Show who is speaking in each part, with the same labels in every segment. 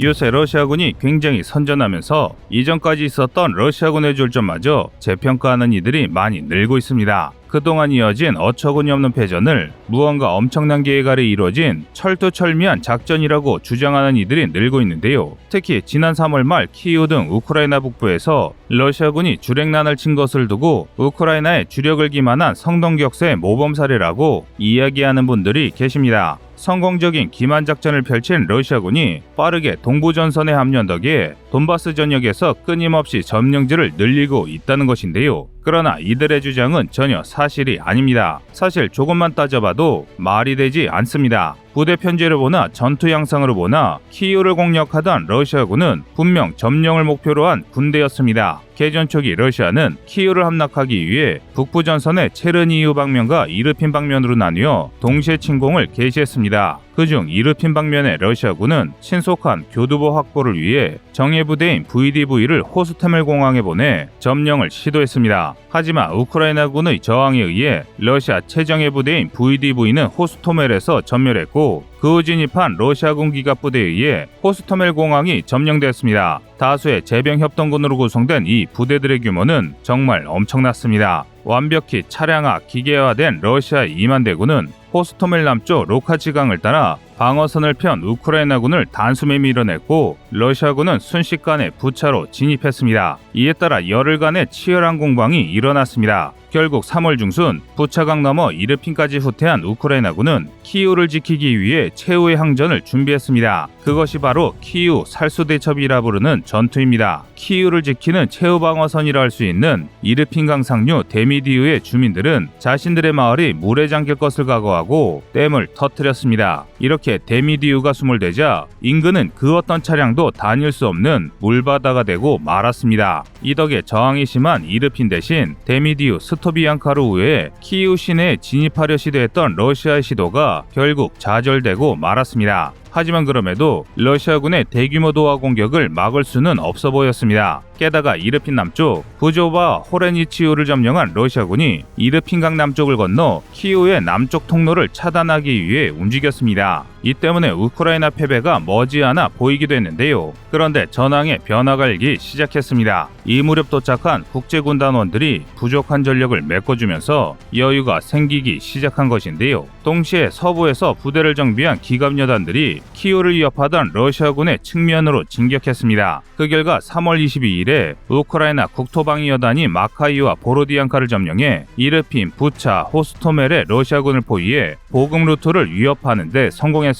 Speaker 1: 요새 러시아군이 굉장히 선전하면서 이전까지 있었던 러시아군의 졸전마저 재평가하는 이들이 많이 늘고 있습니다. 그동안 이어진 어처구니 없는 패전을 무언가 엄청난 계획 아래 이루어진 철두철미한 작전이라고 주장하는 이들이 늘고 있는데요. 특히 지난 3월 말 키이우 등 우크라이나 북부에서 러시아군이 주랭난을 친 것을 두고 우크라이나의 주력을 기만한 성동격세 모범 사례라고 이야기하는 분들이 계십니다. 성공적인 기만 작전을 펼친 러시아군이 빠르게 동부 전선에 합류한 덕에 돈바스 전역에서 끊임없이 점령지를 늘리고 있다는 것인데요. 그러나 이들의 주장은 전혀 사실이 아닙니다. 사실 조금만 따져봐도 말이 되지 않습니다. 부대 편제를 보나 전투 양상으로 보나 키이우를 공략하던 러시아군은 분명 점령을 목표로 한 군대였습니다. 개전 초기 러시아는 키이우를 함락하기 위해 북부 전선의 체르니우 방면과 이르핀 방면으로 나뉘어 동시에 침공을 개시했습니다. 그중 이르핀 방면의 러시아군은 신속한 교두보 확보를 위해 정예 부대인 VDV를 호스테멜 공항에 보내 점령을 시도했습니다. 하지만 우크라이나군의 저항에 의해 러시아 최정예 부대인 VDV는 호스토멜에서 전멸했고 그 후 진입한 러시아군 기갑 부대에 의해 호스토멜 공항이 점령되었습니다. 다수의 제병 협동군으로 구성된 이 부대들의 규모는 정말 엄청났습니다. 완벽히 차량화, 기계화된 러시아의 2만 대군은 호스토멜 남쪽 로카치강을 따라 방어선을 편 우크라이나군을 단숨에 밀어냈고 러시아군은 순식간에 부차로 진입했습니다. 이에 따라 열흘간의 치열한 공방이 일어났습니다. 결국 3월 중순 부차강 넘어 이르핀까지 후퇴한 우크라이나군은 키이우를 지키기 위해 최후의 항전을 준비했습니다. 그것이 바로 키이우 살수대첩이라 부르는 전투입니다. 키이우를 지키는 최후 방어선이라 할 수 있는 이르핀강 상류 데미디우의 주민들은 자신들의 마을이 물에 잠길 것을 각오하고 댐을 터뜨렸습니다. 이렇게 데미디우가 수몰되자 인근은 그 어떤 차량도 다닐 수 없는 물바다가 되고 말았습니다. 이 덕에 저항이 심한 이르핀 대신 데미디우 스토비앙카로 우회해 키이우 시내에 진입하려 시도했던 러시아의 시도가 결국 좌절되고 말았습니다. 하지만 그럼에도 러시아군의 대규모 도하 공격을 막을 수는 없어 보였습니다. 게다가 이르핀 남쪽 부조바 호레니치우를 점령한 러시아군이 이르핀강 남쪽을 건너 키우의 남쪽 통로를 차단하기 위해 움직였습니다. 이 때문에 우크라이나 패배가 머지않아 보이기도 했는데요. 그런데 전황에 변화가 일기 시작했습니다. 이 무렵 도착한 국제군단원들이 부족한 전력을 메꿔주면서 여유가 생기기 시작한 것인데요. 동시에 서부에서 부대를 정비한 기갑여단들이 키우를 위협하던 러시아군의 측면으로 진격했습니다. 그 결과 3월 22일에 우크라이나 국토방위여단이 마카이와 보로디안카를 점령해 이르핀, 부차, 호스토멜의 러시아군을 포위해 보급 루트를 위협하는 데 성공했습니다.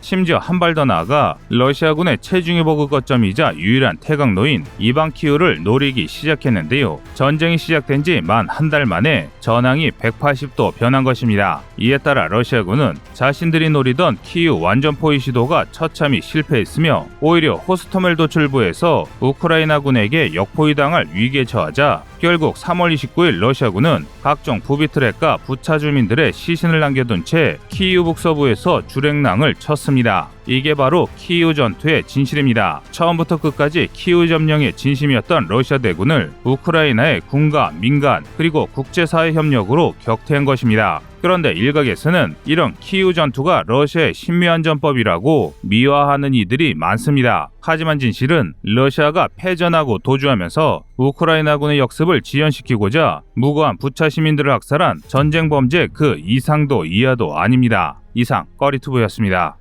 Speaker 1: 심지어 한 발 더 나아가 러시아군의 체중의 보급 거점이자 유일한 태강로인 이방 키우를 노리기 시작했는데요. 전쟁이 시작된 지 만 한 달 만에 전황이 180도 변한 것입니다. 이에 따라 러시아군은 자신들이 노리던 키우 완전 포위 시도가 처참히 실패했으며 오히려 호스토멜 도출부에서 우크라이나군에게 역포위당할 위기에 처하자 결국 3월 29일 러시아군은 각종 부비 트랙과 부차 주민들의 시신을 남겨둔 채 키이우 북서부에서 주랭랑을 쳤습니다. 이게 바로 키이우 전투의 진실입니다. 처음부터 끝까지 키이우 점령의 진심이었던 러시아 대군을 우크라이나의 군과 민간 그리고 국제사회 협력으로 격퇴한 것입니다. 그런데 일각에서는 이런 키이우 전투가 러시아의 신묘한 전법이라고 미화하는 이들이 많습니다. 하지만 진실은 러시아가 패전하고 도주하면서 우크라이나군의 역습을 지연시키고자 무고한 부차 시민들을 학살한 전쟁 범죄 그 이상도 이하도 아닙니다. 이상 꺼리투브였습니다.